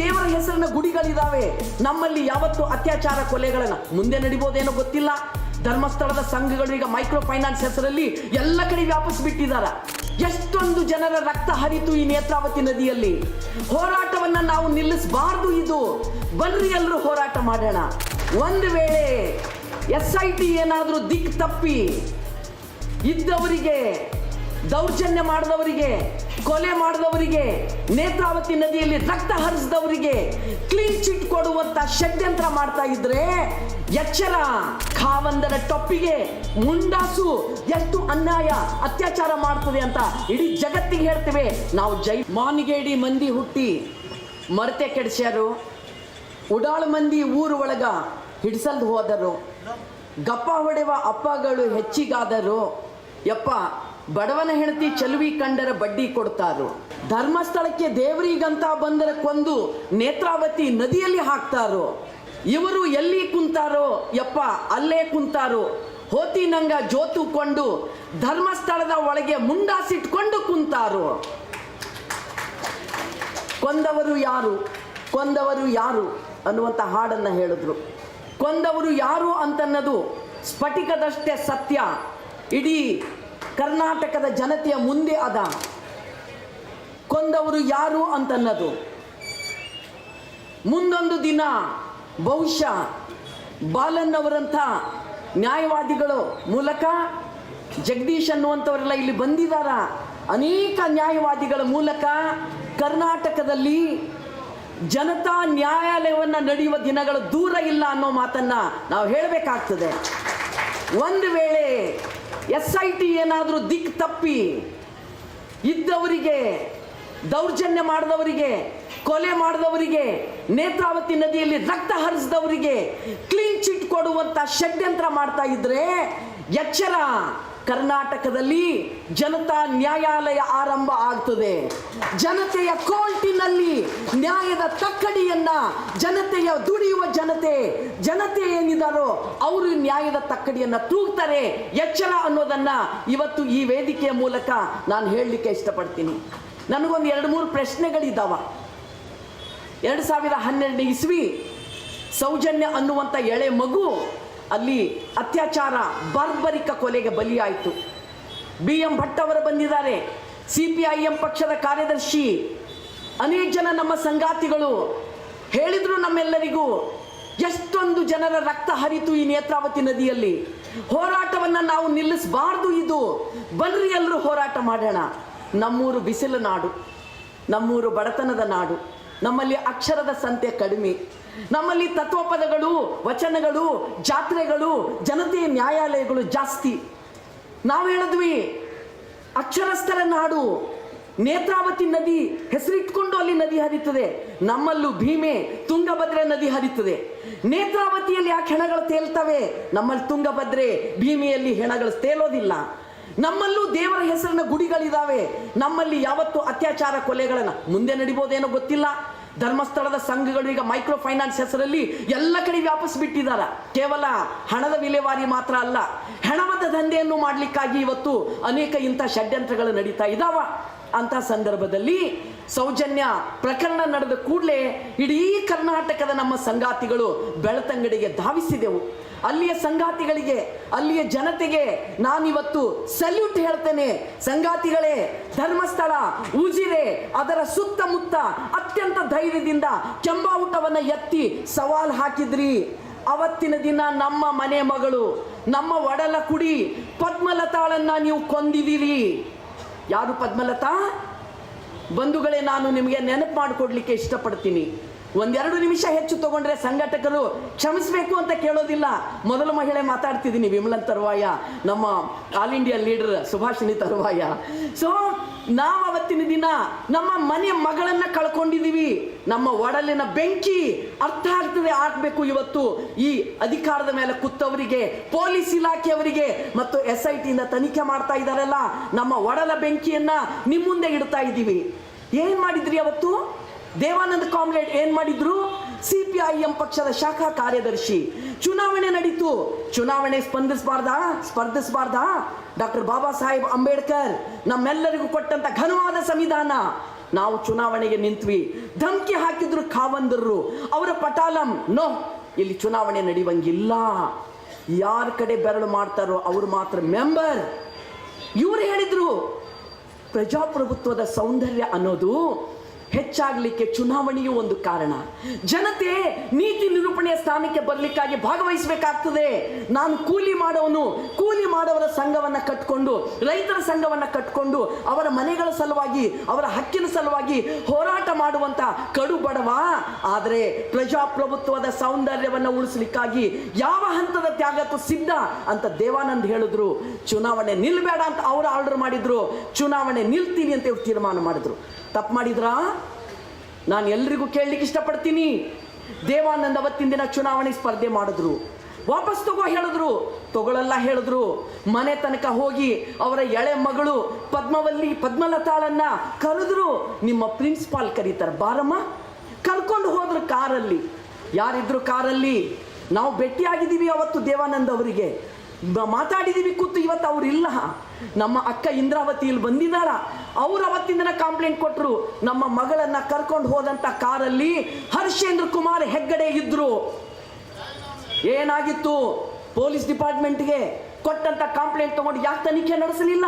ದೇವರ ಹೆಸರಿನ ಗುಡಿಗಳಿದಾವೆ. ನಮ್ಮಲ್ಲಿ ಯಾವತ್ತು ಅತ್ಯಾಚಾರ ಕೊಲೆಗಳನ್ನ ಮುಂದೆ ನಡಿಬೋದೇನೋ ಗೊತ್ತಿಲ್ಲ. ಧರ್ಮಸ್ಥಳದ ಸಂಘಗಳು ಈಗ ಮೈಕ್ರೋ ಫೈನಾನ್ಸ್ ಹೆಸರಲ್ಲಿ ಎಲ್ಲ ಕಡೆ ಬಿಟ್ಟಿದ್ದಾರೆ ಎಷ್ಟೊಂದು ಜನರ ರಕ್ತ ಹರಿತು ಈ ನೇತ್ರಾವತಿ ನದಿಯಲ್ಲಿ. ಹೋರಾಟವನ್ನ ನಾವು ನಿಲ್ಲಿಸಬಾರ್ದು ಇದು. ಬನ್ರಿ ಎಲ್ಲರೂ ಹೋರಾಟ ಮಾಡೋಣ. ಒಂದು ವೇಳೆ ಎಸ್ ಐ ಟಿ ಏನಾದರೂ ದಿಕ್ ತಪ್ಪಿ ಇದ್ದವರಿಗೆ ದೌರ್ಜನ್ಯ ಮಾಡಿದವರಿಗೆ, ಕೊಲೆ ಮಾಡಿದವರಿಗೆ, ನೇತ್ರಾವತಿ ನದಿಯಲ್ಲಿ ರಕ್ತ ಹರಿಸಿದವರಿಗೆ ಕ್ಲೀನ್ ಚಿಟ್ ಕೊಡುವಂತ ಷಡ್ಯಂತ್ರ ಮಾಡ್ತಾ ಇದ್ರೆ ಎಚ್ಚರ ಖಾವಂದರ ಟೊಪ್ಪಿಗೆ ಮುಂಡಾಸು ಎಷ್ಟು ಅನ್ಯಾಯ, ಅತ್ಯಾಚಾರ ಮಾಡ್ತದೆ ಅಂತ ಇಡೀ ಜಗತ್ತಿಗೆ ಹೇಳ್ತೇವೆ. ನಾವು ಜೈ ಮಾನಿಗೇಡಿ ಮಂದಿ ಹುಟ್ಟಿ ಮರತೆ ಕೆಡಿಸ್ಯಾರು. ಉಡಾಳು ಮಂದಿ ಊರು ಒಳಗ ಹಿಡಿಸಲ್ದು ಹೋದರು. ಗಪ್ಪ ಹೊಡೆವ ಅಪ್ಪಗಳು ಹೆಚ್ಚಿಗಾದರು. ಯಪ್ಪ ಬಡವನ ಹೆಂಡತಿ ಚಲುವಿ ಕಂಡರ ಬಡ್ಡಿ ಕೊಡ್ತಾರು ಧರ್ಮಸ್ಥಳಕ್ಕೆ ದೇವರಿಗಂತ ಬಂದರ ಕೊಂದು ನೇತ್ರಾವತಿ ನದಿಯಲ್ಲಿ ಹಾಕ್ತಾರೋ ಇವರು ಎಲ್ಲಿ ಕುಂತಾರೋ, ಯಪ್ಪ, ಅಲ್ಲೇ ಕುಂತಾರೋ. ಹೋತಿ ನಂಗ ಜೋತುಕೊಂಡು ಧರ್ಮಸ್ಥಳದ ಒಳಗೆ ಮುಂಡಾಸಿಟ್ಕೊಂಡು ಕುಂತಾರೋ. ಕೊಂದವರು ಯಾರು? ಕೊಂದವರು ಯಾರು? ಅನ್ನುವಂಥ ಹಾಡನ್ನು ಹೇಳಿದ್ರು. ಕೊಂದವರು ಯಾರು ಅಂತನ್ನೋದು ಸ್ಫಟಿಕದಷ್ಟೇ ಸತ್ಯ. ಇಡೀ ಕರ್ನಾಟಕದ ಜನತೆಯ ಮುಂದೆ ಅದ. ಕೊಂದವರು ಯಾರು ಅಂತನ್ನೋದು. ಮುಂದೊಂದು ದಿನ ಬಹುಶಃ ಬಾಲನ್ನವರಂಥ ನ್ಯಾಯವಾದಿಗಳು ಮೂಲಕ ಜಗದೀಶ್ ಅನ್ನುವಂಥವರೆಲ್ಲ ಇಲ್ಲಿ ಬಂದಿದ್ದಾರ ಅನೇಕ ನ್ಯಾಯವಾದಿಗಳ ಮೂಲಕ ಕರ್ನಾಟಕದಲ್ಲಿ ಜನತಾ ನ್ಯಾಯಾಲಯವನ್ನು ನಡೆಯುವ ದಿನಗಳು ದೂರ ಇಲ್ಲ ಅನ್ನೋ ಮಾತನ್ನ ನಾವು ಹೇಳಬೇಕಾಗ್ತದೆ. ಒಂದು ವೇಳೆ ಎಸ್ ಐ ಟಿ ಏನಾದರೂ ದಿಕ್ ತಪ್ಪಿ ಇದ್ದವರಿಗೆ, ದೌರ್ಜನ್ಯ ಮಾಡಿದವರಿಗೆ, ಕೊಲೆ ಮಾಡಿದವರಿಗೆ, ನೇತ್ರಾವತಿ ನದಿಯಲ್ಲಿ ರಕ್ತ ಹರಿಸಿದವರಿಗೆ ಕ್ಲೀನ್ ಚಿಟ್ ಕೊಡುವಂಥ ಷಡ್ಯಂತ್ರ ಮಾಡ್ತಾ ಇದ್ರೆ ಎಚ್ಚರ ಕರ್ನಾಟಕದಲ್ಲಿ ಜನತಾ ನ್ಯಾಯಾಲಯ ಆರಂಭ ಆಗ್ತದೆ. ಜನತೆಯ ಕೋರ್ಟಿನಲ್ಲಿ ನ್ಯಾಯದ ತಕ್ಕಡಿಯನ್ನ ಜನತೆಯ ದುಡಿಯುವ ಜನತೆ ಜನತೆ ಏನಿದಾರೋ ಅವರು ನ್ಯಾಯದ ತಕ್ಕಡಿಯನ್ನ ತೂಗ್ತಾರೆ ಎಚ್ಚರ ಅನ್ನೋದನ್ನ ಇವತ್ತು ಈ ವೇದಿಕೆಯ ಮೂಲಕ ನಾನು ಹೇಳಲಿಕ್ಕೆ ಇಷ್ಟಪಡ್ತೀನಿ. ನನಗೊಂದು ಎರಡು ಮೂರು ಪ್ರಶ್ನೆಗಳಿದ್ದಾವ ಎರಡು ಸಾವಿರ ಹನ್ನೆರಡನೇ ಇಸ್ವಿ ಸೌಜನ್ಯ ಅನ್ನುವಂಥ ಎಳೆ ಮಗು ಅಲ್ಲಿ ಅತ್ಯಾಚಾರ ಬಾರ್ಬರಿಕ ಕೊಲೆಗೆ ಬಲಿಯಾಯಿತು. ಬಿ ಎಂ ಭಟ್ ಅವರು ಬಂದಿದ್ದಾರೆ. ಸಿ ಪಿ ಐ ಎಂ ಪಕ್ಷದ ಕಾರ್ಯದರ್ಶಿ. ಅನೇಕ ಜನ ನಮ್ಮ ಸಂಗಾತಿಗಳು ಹೇಳಿದ್ರು ನಮ್ಮೆಲ್ಲರಿಗೂ, ಎಷ್ಟೊಂದು ಜನರ ರಕ್ತ ಹರಿತು ಈ ನೇತ್ರಾವತಿ ನದಿಯಲ್ಲಿ. ಹೋರಾಟವನ್ನು ನಾವು ನಿಲ್ಲಿಸಬಾರ್ದು ಇದು. ಬನ್ರಿ ಎಲ್ಲರೂ ಹೋರಾಟ ಮಾಡೋಣ. ನಮ್ಮೂರು ಬಿಸಿಲು ನಾಡು, ನಮ್ಮೂರು ಬಡತನದ ನಾಡು, ನಮ್ಮಲ್ಲಿ ಅಕ್ಷರದ ಸಂತೆ ಕಡಿಮೆ. ನಮ್ಮಲ್ಲಿ ತತ್ವಪದಗಳು, ವಚನಗಳು, ಜಾತ್ರೆಗಳು, ಜನತೆಯ ನ್ಯಾಯಾಲಯಗಳು ಜಾಸ್ತಿ. ನಾವು ಹೇಳಿದ್ವಿ, ಅಕ್ಷರಸ್ಥರ ನಾಡು, ನೇತ್ರಾವತಿ ನದಿ ಹೆಸರಿಟ್ಕೊಂಡು ಅಲ್ಲಿ ನದಿ ಹರಿತದೆ. ನಮ್ಮಲ್ಲೂ ಭೀಮೆ, ತುಂಗಭದ್ರೆ ನದಿ ಹರಿತದೆ. ನೇತ್ರಾವತಿಯಲ್ಲಿ ಆ ಹೆಣಗಳು ತೇಲ್ತವೆ, ನಮ್ಮಲ್ಲಿ ತುಂಗಭದ್ರೆ, ಭೀಮೆಯಲ್ಲಿ ಹೆಣಗಳು ತೇಲೋದಿಲ್ಲ. ನಮ್ಮಲ್ಲೂ ದೇವರ ಹೆಸರಿನ ಗುಡಿಗಳಿದ್ದಾವೆ ನಮ್ಮಲ್ಲಿ ಯಾವತ್ತು ಅತ್ಯಾಚಾರ ಕೊಲೆಗಳನ್ನ ಮುಂದೆ ನಡಿಬೋದೇನೋ ಗೊತ್ತಿಲ್ಲ. ಧರ್ಮಸ್ಥಳದ ಸಂಘಗಳು ಈಗ ಮೈಕ್ರೋ ಫೈನಾನ್ಸ್ ಹೆಸರಲ್ಲಿ ಎಲ್ಲ ಕಡೆ ವ್ಯಾಪಿಸ್ಬಿಟ್ಟಿದಾರ ಕೇವಲ ಹಣದ ವಿಲೇವಾರಿ ಮಾತ್ರ ಅಲ್ಲ ಹೆಣವದ ದಂಧೆಯನ್ನು ಮಾಡಲಿಕ್ಕಾಗಿ ಇವತ್ತು ಅನೇಕ ಇಂಥ ಷಡ್ಯಂತ್ರಗಳು ನಡೀತಾ ಇದಾವ. ಅಂತ ಸಂದರ್ಭದಲ್ಲಿ ಸೌಜನ್ಯ ಪ್ರಕರಣ ನಡೆದ ಕೂಡಲೇ ಇಡೀ ಕರ್ನಾಟಕದ ನಮ್ಮ ಸಂಗಾತಿಗಳು ಬೆಳತಂಗಡಿಗೆ ಧಾವಿಸಿದೆವು. ಅಲ್ಲಿಯ ಸಂಗಾತಿಗಳಿಗೆ, ಅಲ್ಲಿಯ ಜನತೆಗೆ ನಾನಿವತ್ತು ಸಲ್ಯೂಟ್ ಹೇಳ್ತೇನೆ. ಸಂಗಾತಿಗಳೇ, ಧರ್ಮಸ್ಥಳ, ಉಜಿರೆ, ಅದರ ಸುತ್ತಮುತ್ತ ಅತ್ಯಂತ ಧೈರ್ಯದಿಂದ ಕೆಂಬಾವುಟವನ್ನ ಎತ್ತಿ ಸವಾಲ್ ಹಾಕಿದ್ರಿ. ಅವತ್ತಿನ ದಿನ ನಮ್ಮ ಮನೆ ಮಗಳು, ನಮ್ಮ ಒಡಲ ಕುಡಿ ಪದ್ಮಲತಾಳನ್ನ ನೀವು ಕೊಂದಿದ್ದೀರಿ. ಯಾರು ಪದ್ಮಲತಾ? ಬಂಧುಗಳೇ, ನಾನು ನಿಮಗೆ ನೆನಪು ಮಾಡಿಕೊಡ್ಲಿಕ್ಕೆ ಇಷ್ಟಪಡ್ತೀನಿ. ಒಂದೆರಡು ನಿಮಿಷ ಹೆಚ್ಚು ತಗೊಂಡ್ರೆ ಸಂಘಟಕರು ಕ್ಷಮಿಸಬೇಕು ಅಂತ ಕೇಳೋದಿಲ್ಲ. ಮೊದಲ ಮಹಿಳೆ ಮಾತಾಡ್ತಿದ್ದೀನಿ ವಿಮಲನ್ ತರುವಾಯ, ನಮ್ಮ ಆಲ್ ಇಂಡಿಯಾ ಲೀಡರ್ ಸುಭಾಷಿಣಿ ತರುವಾಯ. ಸೊ ನಾವು ಅವತ್ತಿನ ದಿನ ನಮ್ಮ ಮನೆ ಮಗಳನ್ನ ಕಳ್ಕೊಂಡಿದ್ದೀವಿ. ನಮ್ಮ ಒಡಲಿನ ಬೆಂಕಿ ಅರ್ಥ ಆಗ್ತದೆ ಆಗ್ಬೇಕು ಇವತ್ತು. ಈ ಅಧಿಕಾರದ ಮೇಲೆ ಕುತ್ತವರಿಗೆ ಪೊಲೀಸ್ ಇಲಾಖೆಯವರಿಗೆ ಮತ್ತು ಎಸ್ ಐ ಟಿಯಿಂದ ತನಿಖೆ ಮಾಡ್ತಾ ಇದ್ದಾರಲ್ಲ, ನಮ್ಮ ಒಡಲ ಬೆಂಕಿಯನ್ನ ನಿಮ್ಮ ಮುಂದೆ ಇಡ್ತಾ ಇದ್ದೀವಿ. ಏನ್ ಮಾಡಿದ್ರಿ ಅವತ್ತು? ದೇವಾನಂದ ಕಾಮ್ರೇಡ್ ಏನ್ ಮಾಡಿದ್ರು? ಸಿ ಪಿ ಐ ಎಂ ಪಕ್ಷದ ಶಾಖಾ ಕಾರ್ಯದರ್ಶಿ. ಚುನಾವಣೆ ನಡೀತು. ಚುನಾವಣೆ ಸ್ಪಂದಿಸಬಾರ್ದ? ಸ್ಪರ್ಧಿಸಬಾರ್ದ? ಡಾಕ್ಟರ್ ಬಾಬಾ ಸಾಹೇಬ್ ಅಂಬೇಡ್ಕರ್, ನಮ್ಮೆಲ್ಲರಿಗೂ ಕೊಟ್ಟಂತ ಘನವಾದ ಸಂವಿಧಾನ. ನಾವು ಚುನಾವಣೆಗೆ ನಿಂತ್ವಿ. ಧಮ್ಕಿ ಹಾಕಿದ್ರು ಖಾವಂದರ್ರು ಅವರ ಪಟಾಲಂ, ನೋ, ಇಲ್ಲಿ ಚುನಾವಣೆ ನಡೆಯುವಂಗಿಲ್ಲ. ಯಾರ ಕಡೆ ಬೆರಳು ಮಾಡ್ತಾರೋ ಅವರು ಮಾತ್ರ ಮೆಂಬರ್. ಇವರು ಹೇಳಿದ್ರು, ಪ್ರಜಾಪ್ರಭುತ್ವದ ಸೌಂದರ್ಯ ಅನ್ನೋದು ಹೆಚ್ಚಾಗಲಿಕ್ಕೆ ಚುನಾವಣೆಯೂ ಒಂದು ಕಾರಣ. ಜನತೆ ನೀತಿ ನಿರೂಪಣೆಯ ಸ್ಥಾನಕ್ಕೆ ಬರಲಿಕ್ಕಾಗಿ ಭಾಗವಹಿಸಬೇಕಾಗ್ತದೆ. ನಾನು ಕೂಲಿ ಮಾಡೋನು, ಕೂಲಿ ಮಾಡವರ ಸಂಘವನ್ನು ಕಟ್ಕೊಂಡು, ರೈತರ ಸಂಘವನ್ನು ಕಟ್ಕೊಂಡು, ಅವರ ಮನೆಗಳ ಸಲುವಾಗಿ, ಅವರ ಹಕ್ಕಿನ ಸಲುವಾಗಿ ಹೋರಾಟ ಮಾಡುವಂತ ಕಡು ಬಡವ. ಆದರೆ ಪ್ರಜಾಪ್ರಭುತ್ವದ ಸೌಂದರ್ಯವನ್ನು ಉಳಿಸಲಿಕ್ಕಾಗಿ ಯಾವ ಹಂತದ ತ್ಯಾಗಕ್ಕೂ ಸಿದ್ಧ ಅಂತ ದೇವಾನಂದ್ ಹೇಳಿದ್ರು. ಚುನಾವಣೆ ನಿಲ್ಬೇಡ ಅಂತ ಅವರು ಆರ್ಡರ್ ಮಾಡಿದ್ರು. ಚುನಾವಣೆ ನಿಲ್ತೀನಿ ಅಂತ ಇವ್ರು ತೀರ್ಮಾನ ಮಾಡಿದ್ರು. ತಪ್ಪು ಮಾಡಿದ್ರಾ? ನಾನು ಎಲ್ರಿಗೂ ಕೇಳಲಿಕ್ಕೆ ಇಷ್ಟಪಡ್ತೀನಿ. ದೇವಾನಂದ್ ಅವತ್ತಿನ ದಿನ ಚುನಾವಣೆ ಸ್ಪರ್ಧೆ ಮಾಡಿದ್ರು. ವಾಪಸ್ ತಗೋ ಹೇಳಿದ್ರು. ತಗೊಳಲ್ಲ ಹೇಳಿದ್ರು. ಮನೆ ತನಕ ಹೋಗಿ ಅವರ ಎಳೆ ಮಗಳು ಪದ್ಮವಲ್ಲಿ, ಪದ್ಮಲತಾಳನ್ನ ಕರೆದ್ರು. ನಿಮ್ಮ ಪ್ರಿನ್ಸಿಪಾಲ್ ಕರೀತಾರೆ, ಬಾರಮ್ಮ. ಕರ್ಕೊಂಡು ಹೋದ್ರು ಕಾರಲ್ಲಿ. ಯಾರಿದ್ರು ಕಾರಲ್ಲಿ? ನಾವು ಭೇಟಿಯಾಗಿದ್ದೀವಿ ಅವತ್ತು ದೇವಾನಂದ್ ಅವರಿಗೆ. ಮಾತಾಡಿದೀವಿ ಕೂತು ಇವತ್ತು ಅವ್ರು ಇಲ್ಲ. ನಮ್ಮ ಅಕ್ಕ ಇಂದ್ರಾವತಿ ಇಲ್ಲಿ ಬಂದಿದ್ದಾಳ. ಅವ್ರು ಅವತ್ತಿನ ಕಂಪ್ಲೇಂಟ್ ಕೊಟ್ಟರು ನಮ್ಮ ಮಗಳನ್ನ ಕರ್ಕೊಂಡು ಹೋದಂಥ ಕಾರಲ್ಲಿ ಹರ್ಷೇಂದ್ರ ಕುಮಾರ್ ಹೆಗ್ಗಡೆ ಇದ್ರು. ಏನಾಗಿತ್ತು? ಪೊಲೀಸ್ ಡಿಪಾರ್ಟ್ಮೆಂಟ್ಗೆ ಕೊಟ್ಟಂತ ಕಂಪ್ಲೇಂಟ್ ತಗೊಂಡು ಯಾಕೆ ತನಿಖೆ ನಡೆಸಲಿಲ್ಲ?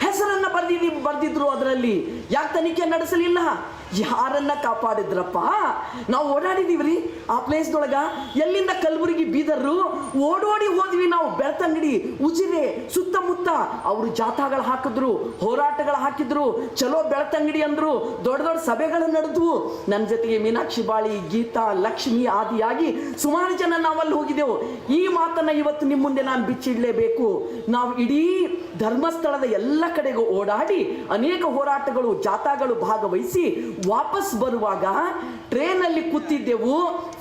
ಹೆಸರನ್ನ ಬರ್ದಿದಿ ಬರ್ದಿದ್ರು ಅದರಲ್ಲಿ. ಯಾಕೆ ತನಿಖೆ ನಡೆಸಲಿಲ್ಲ? ಯಾರನ್ನ ಕಾಪಾಡಿದ್ರಪ್ಪ? ನಾವು ಓಡಾಡಿದೀವ್ರಿ, ಆ ಪ್ಲೇಸ್ದೊಳಗ. ಎಲ್ಲಿಂದ ಕಲ್ಬುರ್ಗಿ ಬೀದರು ಓಡೋಡಿ ಹೋದ್ವಿ ನಾವು, ಬೆಳ್ತಂಗಡಿ, ಉಜಿರೆ, ಸುತ್ತಮುತ್ತ. ಅವರು ಜಾಥಾಗಳು ಹಾಕಿದ್ರು, ಹೋರಾಟಗಳು ಹಾಕಿದ್ರು. ಚಲೋ ಬೆಳ್ತಂಗಡಿ ಅಂದ್ರು. ದೊಡ್ಡ ದೊಡ್ಡ ಸಭೆಗಳು ನಡೆದ್ವು. ನನ್ನ ಜೊತೆಗೆ ಮೀನಾಕ್ಷಿ ಬಾಳಿ, ಗೀತಾ, ಲಕ್ಷ್ಮಿ ಆದಿಯಾಗಿ ಸುಮಾರು ಜನ ನಾವಲ್ಲಿ ಹೋಗಿದ್ದೆವು. ಈ ಮಾತನ್ನ ಇವತ್ತು ನಿಮ್ಮ ಮುಂದೆ ನಾನು ಬಿಚ್ಚಿಡ್ಲೇಬೇಕು. ನಾವು ಇಡೀ ಧರ್ಮಸ್ಥಳದ ಎಲ್ಲ ಕಡೆಗೂ ಓಡಾಡಿ ಅನೇಕ ಹೋರಾಟಗಳು, ಜಾಥಾಗಳು ಭಾಗವಹಿಸಿ ವಾಪಸ್ ಬರುವಾಗ ಟ್ರೇನಲ್ಲಿ ಕೂತಿದ್ದೆವು.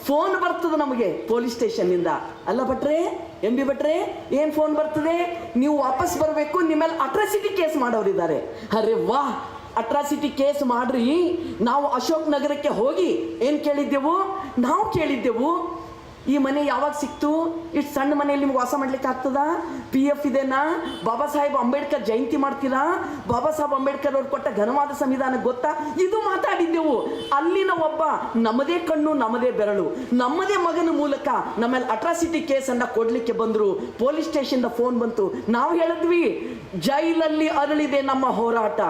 ಫೋನ್ ಬರ್ತದೆ ನಮಗೆ ಪೊಲೀಸ್ ಸ್ಟೇಷನ್ನಿಂದ. ಅಲ್ಲ ಭಟ್ರೆ ಎಂ ಬಿ ಭಟ್ರೆ, ಏನು ಫೋನ್ ಬರ್ತದೆ? ನೀವು ವಾಪಸ್ ಬರಬೇಕು ನಿಮ್ಮಲ್ಲಿ ಅಟ್ರಾಸಿಟಿ ಕೇಸ್ ಮಾಡೋರಿದ್ದಾರೆ ಅರೆ ವಾ ಅಟ್ರಾಸಿಟಿ ಕೇಸ್ ಮಾಡ್ರಿ. ನಾವು ಅಶೋಕ್ ನಗರಕ್ಕೆ ಹೋಗಿ ಏನು ಕೇಳಿದ್ದೆವು? ನಾವು ಕೇಳಿದ್ದೆವು ಈ ಮನೆ ಯಾವಾಗ ಸಿಕ್ತು? ಇಷ್ಟು ಸಣ್ಣ ಮನೆಯಲ್ಲಿ ನಿಮ್ಗೆ ವಾಸ ಮಾಡ್ಲಿಕ್ಕೆ ಆಗ್ತದ? ಪಿ ಎಫ್ ಇದೆನಾ? ಬಾಬಾ ಸಾಹೇಬ್ ಅಂಬೇಡ್ಕರ್ ಜಯಂತಿ ಮಾಡ್ತೀರಾ? ಬಾಬಾ ಸಾಹೇಬ್ ಅಂಬೇಡ್ಕರ್ ಅವ್ರು ಕೊಟ್ಟ ಘನವಾದ ಸಂವಿಧಾನ ಗೊತ್ತಾ? ಇದು ಮಾತಾಡಿದ್ದೆವು. ಅಲ್ಲಿನ ಒಬ್ಬ ನಮ್ಮದೇ ಕಣ್ಣು, ನಮ್ಮದೇ ಬೆರಳು. ನಮ್ಮದೇ ಮಗನ ಮೂಲಕ ನಮ್ಮಲ್ಲಿ ಅಟ್ರಾಸಿಟಿ ಕೇಸನ್ನು ಕೊಡ್ಲಿಕ್ಕೆ ಬಂದರು. ಪೊಲೀಸ್ ಸ್ಟೇಷನ್ದ ಫೋನ್ ಬಂತು. ನಾವು ಹೇಳಿದ್ವಿ, ಜೈಲಲ್ಲಿ ಅರಳಿದೆ ನಮ್ಮ ಹೋರಾಟ.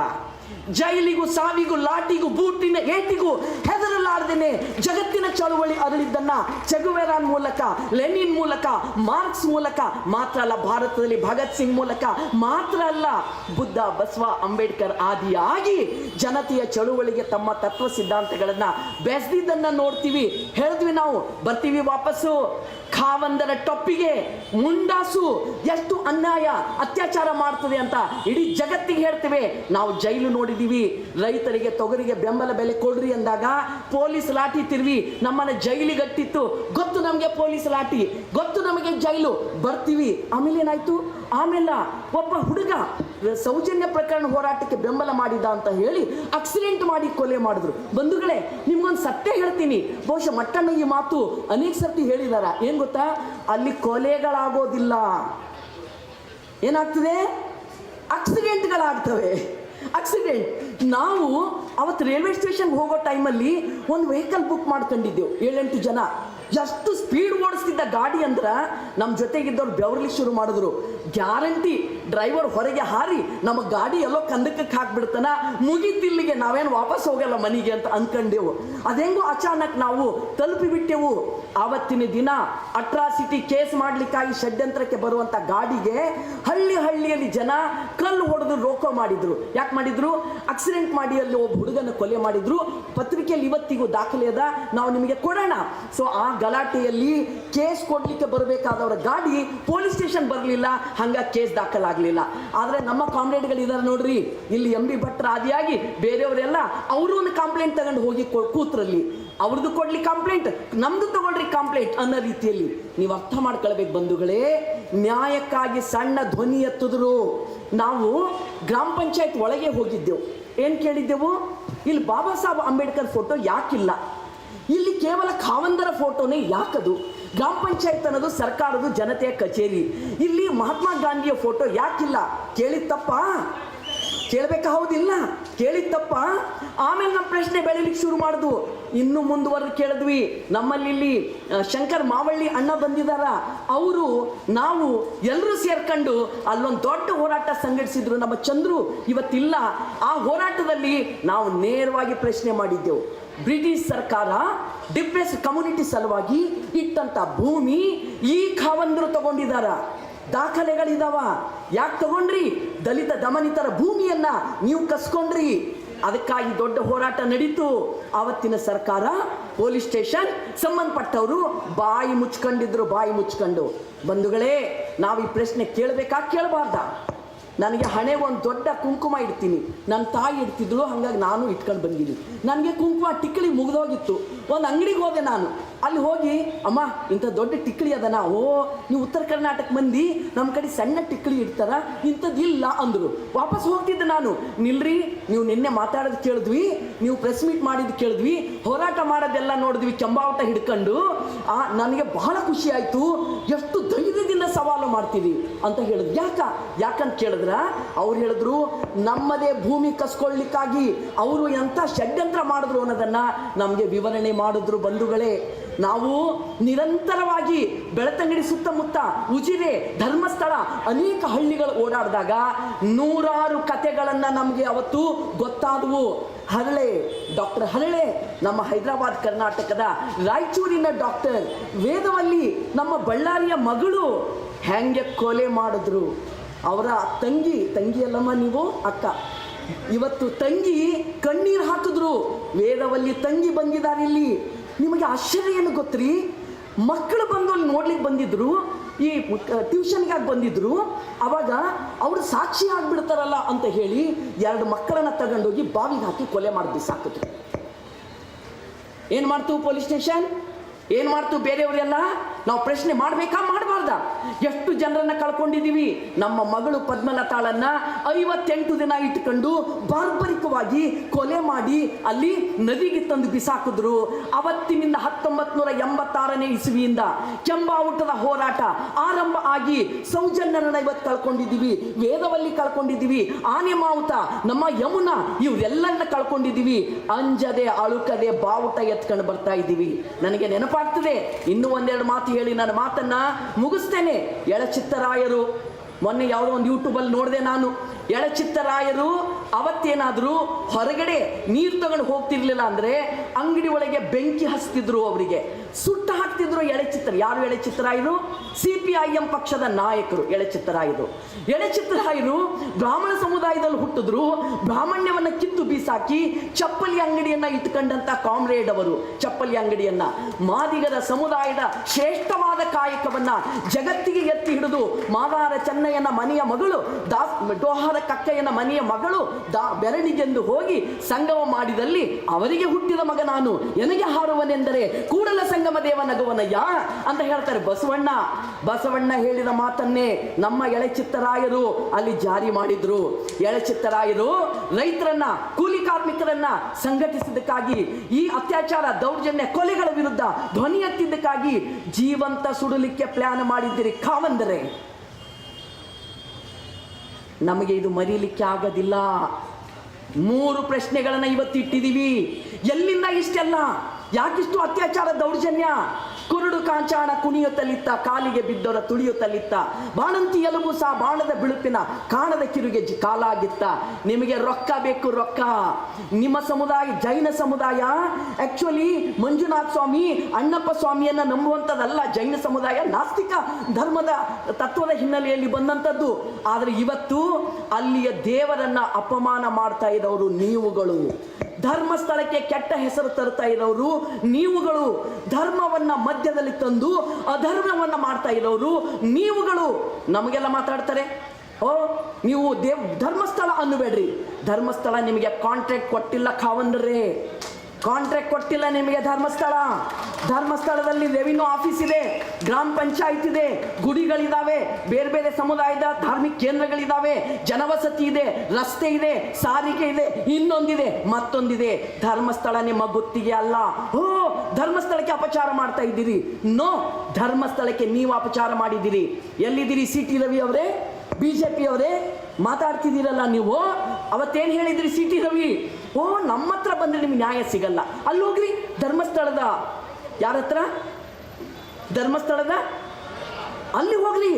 ಜೈಲಿಗೂ ಸಾವಿಗೂ ಲಾಟಿಗೂ ಬೂಟಿನ ಏಟಿಗೂ ಹೆದರಲಾರ್ದೇನೆ ಜಗತ್ತಿನ ಚಳುವಳಿ ಅರಳಿದ್ದನ್ನ ಚಗುವೆರಾನ್ ಮೂಲಕ, ಲೆನಿನ್ ಮೂಲಕ, ಮಾರ್ಕ್ಸ್ ಮೂಲಕ, ಮಾತ್ರ ಅಲ್ಲ ಭಾರತದಲ್ಲಿ ಭಗತ್ ಸಿಂಗ್ ಮೂಲಕ ಮಾತ್ರ ಅಲ್ಲ ಬುದ್ಧ ಬಸವ ಅಂಬೇಡ್ಕರ್ ಆದಿಯಾಗಿ ಜನತೆಯ ಚಳುವಳಿಗೆ ತಮ್ಮ ತತ್ವ ಸಿದ್ಧಾಂತಗಳನ್ನ ಬೆಸ್ದಿದ್ದನ್ನ ನೋಡ್ತೀವಿ. ಹೇಳಿದ್ವಿ ನಾವು, ಬರ್ತೀವಿ ವಾಪಸ್ಸು. ಖಾವಂದರ ಟೊಪ್ಪಿಗೆ ಮುಂಡಾಸು ಎಷ್ಟು ಅನ್ಯಾಯ ಅತ್ಯಾಚಾರ ಮಾಡ್ತದೆ ಅಂತ ಇಡೀ ಜಗತ್ತಿಗೆ ಹೇಳ್ತೇವೆ. ನಾವು ಜೈಲು ನೋಡಿದೀವಿ. ರೈತರಿಗೆ, ತೊಗರಿಗೆ ಬೆಂಬಲ ಬೆಲೆ ಕೊಡ್ರಿ ಅಂದಾಗ ಪೊಲೀಸ್ ಲಾಠಿ ತಿರ್ವಿ. ನಮ್ಮನ್ನ ಜೈಲಿಗಟ್ಟಿತ್ತು ಗೊತ್ತು ನಮಗೆ ಪೊಲೀಸ್ ಲಾಠಿ. ಗೊತ್ತು ನಮಗೆ ಜೈಲು. ಬರ್ತೀವಿ. ಆಮೇಲೆ ಏನಾಯ್ತು? ಆಮೇಲೆ ಒಬ್ಬ ಹುಡುಗ ಸೌಜನ್ಯ ಪ್ರಕರಣ ಹೋರಾಟಕ್ಕೆ ಬೆಂಬಲ ಮಾಡಿದ ಅಂತ ಹೇಳಿ ಆಕ್ಸಿಡೆಂಟ್ ಮಾಡಿ ಕೊಲೆ ಮಾಡಿದ್ರು. ಬಂಧುಗಳೇ, ನಿಮ್ಗೊಂದು ಸತ್ಯ ಹೇಳ್ತೀನಿ. ಬಹುಶಃ ಮಟ್ಟಣ್ಣ ಈ ಮಾತು ಅನೇಕ ಸರ್ತಿ ಹೇಳಿದಾರ. ಏನ್ ಗೊತ್ತಾ? ಅಲ್ಲಿ ಕೊಲೆಗಳಾಗೋದಿಲ್ಲ. ಏನಾಗ್ತದೆ? ಆಕ್ಸಿಡೆಂಟ್ಗಳಾಗ್ತವೆ ಆಕ್ಸಿಡೆಂಟ್ ನಾವು ಅವತ್ತು ರೈಲ್ವೆ ಸ್ಟೇಷನ್ಗೆ ಹೋಗೋ ಟೈಮಲ್ಲಿ ಒಂದು ವೆಹಿಕಲ್ ಬುಕ್ ಮಾಡ್ಕೊಂಡಿದ್ದೆವು ಏಳೆಂಟು ಜನ. ಎಷ್ಟು ಸ್ಪೀಡ್ ಓಡಿಸ್ತಿದ್ದ ಗಾಡಿ ಅಂದ್ರೆ ನಮ್ಮ ಜೊತೆಗಿದ್ದವ್ರು ಬೆವರ್ಲಿ ಶುರು ಮಾಡಿದ್ರು. ಗ್ಯಾರಂಟಿ ಡ್ರೈವರ್ ಹೊರಗೆ ಹಾರಿ ನಮ್ಮ ಗಾಡಿ ಎಲ್ಲೋ ಕಂದಕ್ಕೆ ಹಾಕ್ಬಿಡ್ತಾನ, ಮುಗಿತಿಲ್ಲಿಗೆ ನಾವೇನು ವಾಪಸ್ ಹೋಗಲ್ಲ ಮನೆಗೆ ಅಂತ ಅಂದ್ಕೊಂಡೆವು ಅದೆಂಗೋ ಅಚಾನಕ್ ನಾವು ತಲುಪಿಬಿಟ್ಟೆವು. ಆವತ್ತಿನ ದಿನ ಅಟ್ರಾಸಿಟಿ ಕೇಸ್ ಮಾಡ್ಲಿಕ್ಕಾಗಿ ಷಡ್ಯಂತ್ರಕ್ಕೆ ಬರುವಂತ ಗಾಡಿಗೆ ಹಳ್ಳಿ ಹಳ್ಳಿಯಲ್ಲಿ ಜನ ಕಲ್ಲು ಹೊಡೆದು ರೋಕೋ ಮಾಡಿದ್ರು. ಯಾಕೆ ಮಾಡಿದ್ರು? ಆಕ್ಸಿಡೆಂಟ್ ಮಾಡಿ ಅಲ್ಲಿ ಒಬ್ಬ ಹುಡುಗನ ಕೊಲೆ ಮಾಡಿದ್ರು. ಪತ್ರಿಕೆಯಲ್ಲಿ ಇವತ್ತಿಗೂ ದಾಖಲೆ ಅದ. ನಾವು ನಿಮಗೆ ಕೊಡೋಣ. ಸೊ ಆ ಗಲಾಟೆಯಲ್ಲಿ ಕೇಸ್ ಕೊಡ್ಲಿಕ್ಕೆ ಬರಬೇಕಾದವರ ಗಾಡಿ ಪೊಲೀಸ್ ಸ್ಟೇಷನ್ ಬರಲಿಲ್ಲ, ಹಂಗ ಕೇಸ್ ದಾಖಲಾಗಲಿಲ್ಲ. ಆದರೆ ನಮ್ಮ ಕಾಮ್ರೇಡ್ಗಳು ಇದಾರೆ ನೋಡ್ರಿ, ಇಲ್ಲಿ ಎಂ ಬಿ ಭಟ್ರ ಆದಿಯಾಗಿ ಬೇರೆಯವರೆಲ್ಲ ಅವರು ಒಂದು ಕಂಪ್ಲೇಂಟ್ ತಗೊಂಡು ಹೋಗಿ ಕೂತ್ರಲ್ಲಿ. ಅವ್ರದ್ದು ಕೊಡ್ಲಿ ಕಂಪ್ಲೇಂಟ್ ನಮ್ದು ತಗೊಳ್ರಿ ಕಂಪ್ಲೇಂಟ್ ಅನ್ನೋ ರೀತಿಯಲ್ಲಿ. ನೀವು ಅರ್ಥ ಮಾಡ್ಕೊಳ್ಬೇಕು ಬಂಧುಗಳೇ, ನ್ಯಾಯಕ್ಕಾಗಿ ಸಣ್ಣ ಧ್ವನಿ ಎತ್ತಿದ್ರು. ನಾವು ಗ್ರಾಮ ಪಂಚಾಯತ್ ಒಳಗೆ ಹೋಗಿದ್ದೆವು. ಏನು ಕೇಳಿದ್ದೆವು? ಇಲ್ಲಿ ಬಾಬಾ ಸಾಹೇಬ್ ಅಂಬೇಡ್ಕರ್ ಫೋಟೋ ಯಾಕಿಲ್ಲ. ಇಲ್ಲಿ ಕೇವಲ ಖಾವಂದರ ಫೋಟೋನೇ ಯಾಕದು? ಗ್ರಾಮ ಪಂಚಾಯತ್ ಅನ್ನೋದು ಸರ್ಕಾರದ ಜನತೆಯ ಕಚೇರಿ. ಇಲ್ಲಿ ಮಹಾತ್ಮ ಗಾಂಧಿಯ ಫೋಟೋ ಯಾಕಿಲ್ಲ? ಕೇಳಿದ ತಪ್ಪ? ಕೇಳಬೇಕಾ ಹೌದಿಲ್ಲ ಕೇಳಿತ್ತಪ್ಪ ತಪ್ಪ? ಆಮೇಲೆ ನಮ್ಮ ಪ್ರಶ್ನೆ ಬೆಳಿಲಿಕ್ಕೆ ಶುರು ಮಾಡಿದ್ವು ಇನ್ನು ಮುಂದುವರೆದು ಕೇಳಿದ್ವಿ. ನಮ್ಮಲ್ಲಿ ಇಲ್ಲಿ ಶಂಕರ್ ಮಾವಳ್ಳಿ ಅಣ್ಣ ಬಂದಿದಾರ. ಅವರು, ನಾವು ಎಲ್ಲರೂ ಸೇರ್ಕೊಂಡು ಅಲ್ಲೊಂದು ದೊಡ್ಡ ಹೋರಾಟ ಸಂಘಟಿಸಿದ್ರು. ನಮ್ಮ ಚಂದ್ರು ಇವತ್ತಿಲ್ಲ. ಆ ಹೋರಾಟದಲ್ಲಿ ನಾವು ನೇರವಾಗಿ ಪ್ರಶ್ನೆ ಮಾಡಿದ್ದೆವು. ಬ್ರಿಟಿಷ್ ಸರ್ಕಾರ ಡಿಪ್ರೆಸ್ ಕಮ್ಯುನಿಟಿ ಸಲುವಾಗಿ ಇಟ್ಟಂತ ಭೂಮಿ ಈ ಖಾವಂದರು ತಗೊಂಡಿದಾರ. ದಾಖಲೆಗಳಿದಾವ. ಯಾಕೆ ತಗೊಂಡ್ರಿ? ದಲಿತ ದಮನಿತರ ಭೂಮಿಯನ್ನ ನೀವು ಕಸ್ಕೊಂಡ್ರಿ. ಅದಕ್ಕಾಗಿ ದೊಡ್ಡ ಹೋರಾಟ ನಡೀತು. ಆವತ್ತಿನ ಸರ್ಕಾರ, ಪೊಲೀಸ್ ಸ್ಟೇಷನ್ ಸಂಬಂಧಪಟ್ಟವರು ಬಾಯಿ ಮುಚ್ಕೊಂಡಿದ್ರು, ಬಾಯಿ ಮುಚ್ಕೊಂಡು. ಬಂಧುಗಳೇ, ನಾವು ಈ ಪ್ರಶ್ನೆ ಕೇಳಬೇಕಾ ಕೇಳಬಾರ್ದ? ನನಗೆ ಹಣೆ ಒಂದು ದೊಡ್ಡ ಕುಂಕುಮ ಇಡ್ತೀನಿ. ನನ್ನ ತಾಯಿ ಇಡ್ತಿದ್ಳು, ಹಾಗಾಗಿ ನಾನು ಇಟ್ಕೊಂಡು ಬಂದಿದ್ದೀನಿ. ನನಗೆ ಕುಂಕುಮ ಟಿಕ್ಕಳಿ ಮುಗಿದೋಗಿತ್ತು. ಒಂದು ಅಂಗಡಿಗೆ ಹೋದೆ ನಾನು. ಅಲ್ಲಿ ಹೋಗಿ, ಅಮ್ಮ, ಇಂಥ ದೊಡ್ಡ ಟಿಕ್ಕಳಿ ಅದನ? ಓ, ನೀವು ಉತ್ತರ ಕರ್ನಾಟಕ ಮಂದಿ ನಮ್ಮ ಕಡೆ ಸಣ್ಣ ಟಿಕ್ಕಳಿ ಇಡ್ತಾರ? ಇಂಥದ್ದು ಇಲ್ಲ, ಅಂದರು. ವಾಪಸ್ ಹೋಗ್ತಿದ್ದೆ ನಾನು. ನಿಲ್ರಿ, ನೀವು ನಿನ್ನೆ ಮಾತಾಡೋದು ಕೇಳಿದ್ವಿ, ನೀವು ಪ್ರೆಸ್ ಮೀಟ್ ಮಾಡಿದ್ದು ಕೇಳಿದ್ವಿ, ಹೋರಾಟ ಮಾಡೋದೆಲ್ಲ ನೋಡಿದ್ವಿ, ಕೆಂಬಾವಟ ಹಿಡ್ಕೊಂಡು. ಆ, ನನಗೆ ಬಹಳ ಖುಷಿ ಆಯಿತು. ಎಷ್ಟು ಧೈರ್ಯದಿಂದ ಸವಾಲು ಮಾಡ್ತೀವಿ ಅಂತ ಹೇಳಿದ್ರು. ಯಾಕ? ಯಾಕಂತ ಕೇಳಿದ್ರ? ಅವ್ರು ಹೇಳಿದ್ರು, ನಮ್ಮದೇ ಭೂಮಿ ಕಸ್ಕೊಳ್ಳಿಕ್ಕಾಗಿ ಅವರು ಎಂಥ ಷಡ್ಯಂತ್ರ ಮಾಡಿದ್ರು ಅನ್ನೋದನ್ನ ನಮಗೆ ವಿವರಣೆ ಮಾಡಿದ್ರು ಬಂಧುಗಳೇ, ನಾವು ನಿರಂತರವಾಗಿ ಬೆಳತಂಗಡಿ ಸುತ್ತಮುತ್ತ ಉಜಿರೆ, ಧರ್ಮಸ್ಥಳ, ಅನೇಕ ಹಳ್ಳಿಗಳು ಓಡಾಡಿದಾಗ ನೂರಾರು ಕತೆಗಳನ್ನ ನಮಗೆ ಅವತ್ತು ಗೊತ್ತಾದವು. ಹರಳೆ, ಡಾಕ್ಟರ್ ಹರಳೆ, ನಮ್ಮ ಹೈದರಾಬಾದ್, ಕರ್ನಾಟಕದ ರಾಯಚೂರಿನ ಡಾಕ್ಟರ್, ವೇದವಲ್ಲಿ ನಮ್ಮ ಬಳ್ಳಾರಿಯ ಮಗಳು ಹೆಂಗೆ ಕೊಲೆ ಮಾಡಿದ್ರು? ಅವರ ತಂಗಿ, ತಂಗಿಯಲ್ಲಮ್ಮ ನೀವು, ಅಕ್ಕ? ಇವತ್ತು ತಂಗಿ ಕಣ್ಣೀರು ಹಾಕಿದ್ರು. ವೇದವಲ್ಲಿ ತಂಗಿ ಬಂದಿದ್ದಾರೆ ಇಲ್ಲಿ. ನಿಮಗೆ ಆಶ್ಚರ್ಯ ಏನು ಗೊತ್ತ್ರಿ? ಮಕ್ಕಳು ಬಂದು ಅಲ್ಲಿ ನೋಡ್ಲಿಕ್ಕೆ ಬಂದಿದ್ರು, ಈ ಟ್ಯೂಷನ್ಗೆ ಬಂದಿದ್ರು, ಅವಾಗ ಅವರು ಸಾಕ್ಷಿ ಆಗ್ಬಿಡ್ತಾರಲ್ಲ ಅಂತ ಹೇಳಿ ಎರಡು ಮಕ್ಕಳನ್ನ ತಗೊಂಡೋಗಿ ಬಾವಿಗೆ ಹಾಕಿ ಕೊಲೆ ಮಾಡಿದ್ವಿ ಸಾಕಿದ್ರು ಏನು ಮಾಡ್ತು ಪೊಲೀಸ್ ಸ್ಟೇಷನ್? ಏನು ಮಾಡ್ತು ಬೇರೆಯವರೆಲ್ಲ? ನಾವು ಪ್ರಶ್ನೆ ಮಾಡಬೇಕಾ? ಮಾಡಬಾರ್ದ? ಎಷ್ಟು ಜನರನ್ನ ಕಳ್ಕೊಂಡಿದ್ದೀವಿ? ನಮ್ಮ ಮಗಳು ಪದ್ಮಲತಾಳನ್ನ ಐವತ್ತೆಂಟು ದಿನ ಇಟ್ಕೊಂಡು ಬಾರ್ಬರಿಕವಾಗಿ ಕೊಲೆ ಮಾಡಿ ಅಲ್ಲಿ ನದಿಗೆ ತಂದು ಬಿಸಾಕಿದ್ರು. ಅವತ್ತಿನಿಂದ ಹತ್ತೊಂಬತ್ತು ನೂರ ಎಂಬತ್ತಾರನೇ ಇಸುವಿಯಿಂದ ಕೆಂಬಾವುಟದ ಹೋರಾಟ ಆರಂಭ ಆಗಿ ಸೌಜನ್ಯರನ್ನ ಇವತ್ತು ಕಳ್ಕೊಂಡಿದ್ದೀವಿ. ವೇದವಲ್ಲಿ ಕಳ್ಕೊಂಡಿದ್ದೀವಿ. ಆನೆ ಮಾವುತ, ನಮ್ಮ ಯಮುನಾ, ಇವರೆಲ್ಲರನ್ನ ಕಳ್ಕೊಂಡಿದ್ದೀವಿ. ಅಂಜದೆ, ಅಳುಕದೆ, ಬಾವುಟ ಎತ್ಕೊಂಡು ಬರ್ತಾ ಇದ್ದೀವಿ. ನನಗೆ ನೆನಪಾಗ್ತದೆ, ಇನ್ನೂ ಒಂದೆರಡು ಮಾತು ಹೇಳಿ ನನ್ನ ಮಾತನ್ನ ಮುಗಿಸ್ತೇನೆ. ಎಳಚಿತ್ತರಾಯರು ಮೊನ್ನೆ ಯಾವುದೋ ಒಂದು ಯೂಟ್ಯೂಬಲ್ಲಿ ನೋಡಿದೆ ನಾನು. ಎಳಚಿತ್ತರಾಯರು ಅವತ್ತೇನಾದರೂ ಹೊರಗಡೆ ನೀರು ತಗೊಂಡು ಹೋಗ್ತಿರ್ಲಿಲ್ಲ ಅಂದರೆ ಅಂಗಡಿ ಒಳಗೆ ಬೆಂಕಿ ಹಚ್ತಿದ್ರು ಅವರಿಗೆ. ಸುಟ್ಟು ಹಾಕ್ತಿದ್ರು ಎಳೆಚಿತ್ರ ಯಾರು ಎಳೆಚಿತ್ತರಾಯರು ಸಿ ಪಿ ಐ ಎಂ ಪಕ್ಷದ ನಾಯಕರು ಎಳೆಚಿತ್ತರಾಯರು ಎಳೆಚಿತ್ತರಾಯರು ಬ್ರಾಹ್ಮಣ ಸಮುದಾಯದಲ್ಲಿ ಹುಟ್ಟಿದ್ರು. ಬ್ರಾಹ್ಮಣ್ಯವನ್ನು ಕಿತ್ತು ಬೀಸಾಕಿ ಚಪ್ಪಲಿ ಅಂಗಡಿಯನ್ನ ಇಟ್ಕೊಂಡಂತ ಕಾಮ್ರೇಡ್ ಅವರು. ಚಪ್ಪಲಿ ಅಂಗಡಿಯನ್ನ. ಮಾದಿಗರ ಸಮುದಾಯದ ಶ್ರೇಷ್ಠವಾದ ಕಾಯಕವನ್ನ ಜಗತ್ತಿಗೆ ಎತ್ತಿ ಹಿಡಿದು ಮಾದಾರ ಚೆನ್ನಯ್ಯನ ಮನೆಯ ಮಗಳು, ದಾಸ್ ಡೋಹಾರ ಕಕ್ಕಯ್ಯನ ಮನೆಯ ಮಗಳು ದಾ ಬೆರಣಿಗೆಂದು ಹೋಗಿ ಸಂಗಮ ಮಾಡಿದಲ್ಲಿ ಅವರಿಗೆ ಹುಟ್ಟಿದ ಮಗ ನಾನು. ಎನಗೆ ಹಾರುವನೆಂದರೆ ಕೂಡಲ ಸಂಗಮ ದೇವ ನಗುವನಯ್ಯ ಅಂತ ಹೇಳ್ತಾರೆ ಬಸವಣ್ಣ. ಬಸವಣ್ಣ ಹೇಳಿದ ಮಾತನ್ನೇ ನಮ್ಮ ಎಳೆಚಿತ್ತರಾಯರು ಅಲ್ಲಿ ಜಾರಿ ಮಾಡಿದ್ರು. ಎಳೆಚಿತ್ತರಾಯರು ರೈತರನ್ನ, ಕೂಲಿ ಕಾರ್ಮಿಕರನ್ನ ಸಂಘಟಿಸಿದ್ದಕ್ಕಾಗಿ, ಈ ಅತ್ಯಾಚಾರ ದೌರ್ಜನ್ಯ ಕೊಲೆಗಳ ವಿರುದ್ಧ ಧ್ವನಿ ಎತ್ತಿದ್ದಕ್ಕಾಗಿ ಜೀವಂತ ಸುಡಲಿಕ್ಕೆ ಪ್ಲಾನ್ ಮಾಡಿದ್ದೀರಿ ಕಾವಂದರೆ. ನಮಗೆ ಇದು ಮರೀಲಿಕ್ಕೆ ಆಗೋದಿಲ್ಲ. ಮೂರು ಪ್ರಶ್ನೆಗಳನ್ನ ಇವತ್ತು ಇಟ್ಟಿದ್ದೀವಿ. ಎಲ್ಲಿಂದ ಇಷ್ಟೆಲ್ಲ? ಯಾಕಿಷ್ಟು ಅತ್ಯಾಚಾರ, ದೌರ್ಜನ್ಯ? ಕುರುಡು ಕಾಂಚಾಣ ಕುಣಿಯುತ್ತಲಿತ್ತ ಕಾಲಿಗೆ ಬಿದ್ದವರ ತುಳಿಯುತ್ತಲಿತ್ತ ಬಾಣಂತಿ ಎಲುಬು ಸಹ ಬಾಣದ ಬಿಳುಪಿನ ಕಾಣದ ಕಿರುಗೆ ಕಾಲಾಗಿತ್ತ. ನಿಮಗೆ ರೊಕ್ಕ ಬೇಕು, ರೊಕ್ಕ. ನಿಮ್ಮ ಸಮುದಾಯ, ಜೈನ ಸಮುದಾಯ. ಆಕ್ಚುಲಿ ಮಂಜುನಾಥ ಸ್ವಾಮಿ, ಅಣ್ಣಪ್ಪ ಸ್ವಾಮಿಯನ್ನ ನಂಬುವಂಥದ್ದಲ್ಲ ಜೈನ ಸಮುದಾಯ, ನಾಸ್ತಿಕ ಧರ್ಮದ ತತ್ವದ ಹಿನ್ನೆಲೆಯಲ್ಲಿ ಬಂದಂಥದ್ದು. ಆದರೆ ಇವತ್ತು ಅಲ್ಲಿಯ ದೇವರನ್ನ ಅಪಮಾನ ಮಾಡ್ತಾ ಇರೋರು ನೀವುಗಳು. ಧರ್ಮಸ್ಥಳಕ್ಕೆ ಕೆಟ್ಟ ಹೆಸರು ತರ್ತಾ ಇರೋರು, ನೀವುಗಳು ಧರ್ಮವನ್ನ ಮಧ್ಯದಲ್ಲಿ ತಂದು ಅಧರ್ಮವನ್ನ ಮಾಡ್ತಾ ಇರೋರು, ನೀವುಗಳು ನಮಗೆಲ್ಲ ಮಾತಾಡ್ತಾರೆ? ಓ, ನೀವು ದೇವ್ ಧರ್ಮಸ್ಥಳ ಅನ್ನಬೇಡ್ರಿ. ಧರ್ಮಸ್ಥಳ ನಿಮಗೆ ಕಾಂಟ್ರಾಕ್ಟ್ ಕೊಟ್ಟಿಲ್ಲ ಖಾವಂಡ್ರೆ ಕಾಂಟ್ರಾಕ್ಟ್ ಕೊಟ್ಟಿಲ್ಲ ನಿಮಗೆ ಧರ್ಮಸ್ಥಳ. ಧರ್ಮಸ್ಥಳದಲ್ಲಿ ರೆವಿನ್ಯೂ ಆಫೀಸ್ ಇದೆ, ಗ್ರಾಮ ಪಂಚಾಯತ್ ಇದೆ, ಗುಡಿಗಳಿದಾವೆ, ಬೇರೆ ಬೇರೆ ಸಮುದಾಯದ ಧಾರ್ಮಿಕ ಕೇಂದ್ರಗಳಿದಾವೆ, ಜನವಸತಿ ಇದೆ, ರಸ್ತೆ ಇದೆ, ಸಾರಿಗೆ ಇದೆ, ಇನ್ನೊಂದಿದೆ, ಮತ್ತೊಂದಿದೆ. ಧರ್ಮಸ್ಥಳ ನಿಮ್ಮ ಗುತ್ತಿಗೆ ಅಲ್ಲ. ಓ ಧರ್ಮಸ್ಥಳಕ್ಕೆ ಅಪಚಾರ ಮಾಡ್ತಾ ಇದ್ದೀರಿ. ನೋ, ಧರ್ಮಸ್ಥಳಕ್ಕೆ ನೀವು ಅಪಚಾರ ಮಾಡಿದ್ದೀರಿ. ಎಲ್ಲಿದ್ದೀರಿ ಸಿ ಟಿ ರವಿ ಅವರೇ? ಬಿ ಜೆ ಪಿ ಅವರೇ? ಮಾತಾಡ್ತಿದ್ದೀರಲ್ಲ ನೀವು? ಅವತ್ತೇನು ಹೇಳಿದ್ರಿ ಸಿಟಿ ರವಿ? ಓ ನಮ್ಮ ಹತ್ರ ಬಂದ್ರೆ ನಿಮ್ಗೆ ನ್ಯಾಯ ಸಿಗಲ್ಲ. ಅಲ್ಲಿ ಹೋಗ್ರಿ ಧರ್ಮಸ್ಥಳದ ಯಾರ ಹತ್ರ ಧರ್ಮಸ್ಥಳದ? ಅಲ್ಲಿ ಹೋಗ್ರಿ.